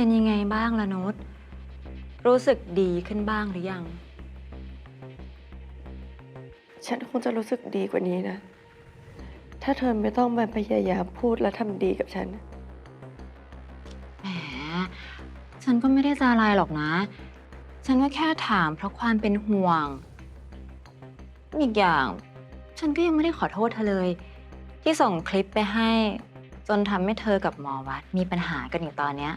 เป็นยังไงบ้างล่ะนุชรู้สึกดีขึ้นบ้างหรือยัง ฉันคงจะรู้สึกดีกว่านี้นะ ถ้าเธอไม่ต้องมาพยายามพูดและทำดีกับฉัน แหม ฉันก็ไม่ได้จะอะไรหรอกนะ ฉันก็แค่ถามเพราะความเป็นห่วง อีกอย่าง ฉันก็ยังไม่ได้ขอโทษเธอเลย ที่ส่งคลิปไปให้ จนทำให้เธอกับหมอวัดมีปัญหากันอยู่ตอนเนี้ย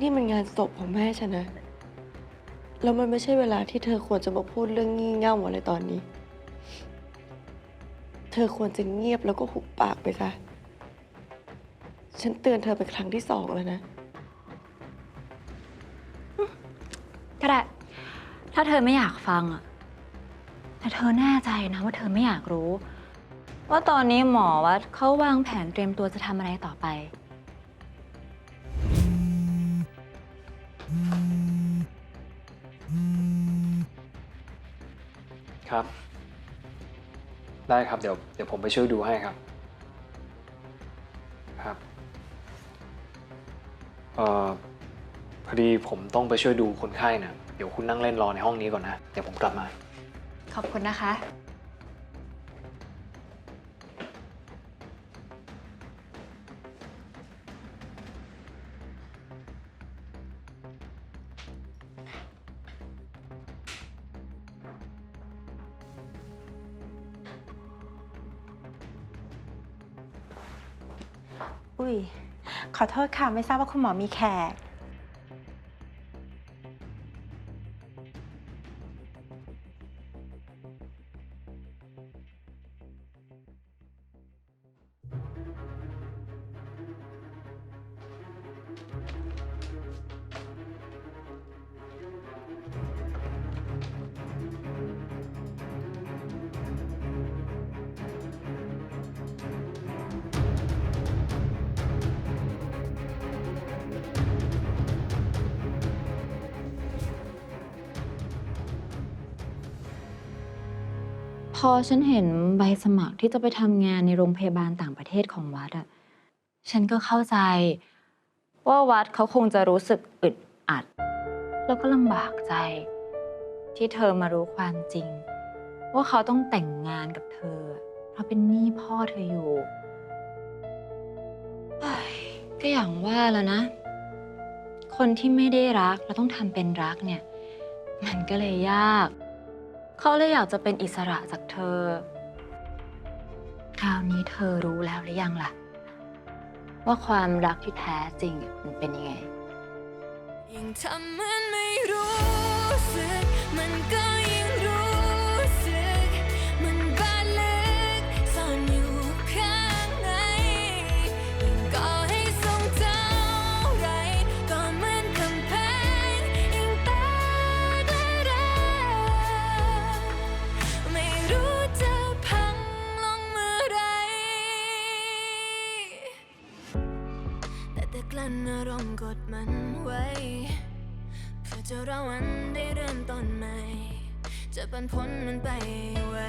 นี่มันงานศพของแม่ฉันนะ แล้วมันไม่ใช่เวลาที่เธอควรจะมาพูดเรื่องงี่เง่าอะไรตอนนี้ เธอควรจะเงียบแล้วก็หุบปากไปซะ ฉันเตือนเธอเป็นครั้งที่สองแล้วนะ ก็ได้ ถ้าเธอไม่อยากฟังอะแต่เธอแน่ใจนะว่าเธอไม่อยากรู้ ว่าตอนนี้หมอวัดเขาวางแผนเตรียมตัวจะทำอะไรต่อไป ครับ ได้ครับเดี๋ยวเดี๋ยวผมไปช่วยดูให้ครับ ครับเอ่อพอดีผมต้องไปช่วยดูคนไข้นะเดี๋ยวคุณนั่งเล่นรอในห้องนี้ก่อนนะ เดี๋ยวผมกลับมา ขอบคุณนะคะ อุ้ยขอโทษค่ะ ไม่ทราบว่าคุณหมอมีแขก พอฉันเห็นใบสมัครที่จะไปทำงานในโรงพยาบาลต่างประเทศของวัดอะฉันก็เข้าใจ ว่าวัดเขาคงจะรู้สึกอึดอัด แล้วก็ลำบากใจ ที่เธอมารู้ความจริง ว่าเขาต้องแต่งงานกับเธอ เพราะเป็นหนี้พ่อเธออยู่ก็อย่างว่าแล้วนะ คนที่ไม่ได้รักแล้วต้องทำเป็นรักเนี่ย มันก็เลยยาก เขาเลยอยากจะเป็นอิสระจากเธอ คราวนี้เธอรู้แล้วหรือยังล่ะ ว่าความรักที่แท้จริงมันเป็นยังไง ยิ่งทำเหมือนไม่รู้สึกมันก็ กลั้นอารมณ์กดมันไว้ เพื่อจะรอวันได้เริ่มต้นใหม่ จะปันพ้นมันไปไว้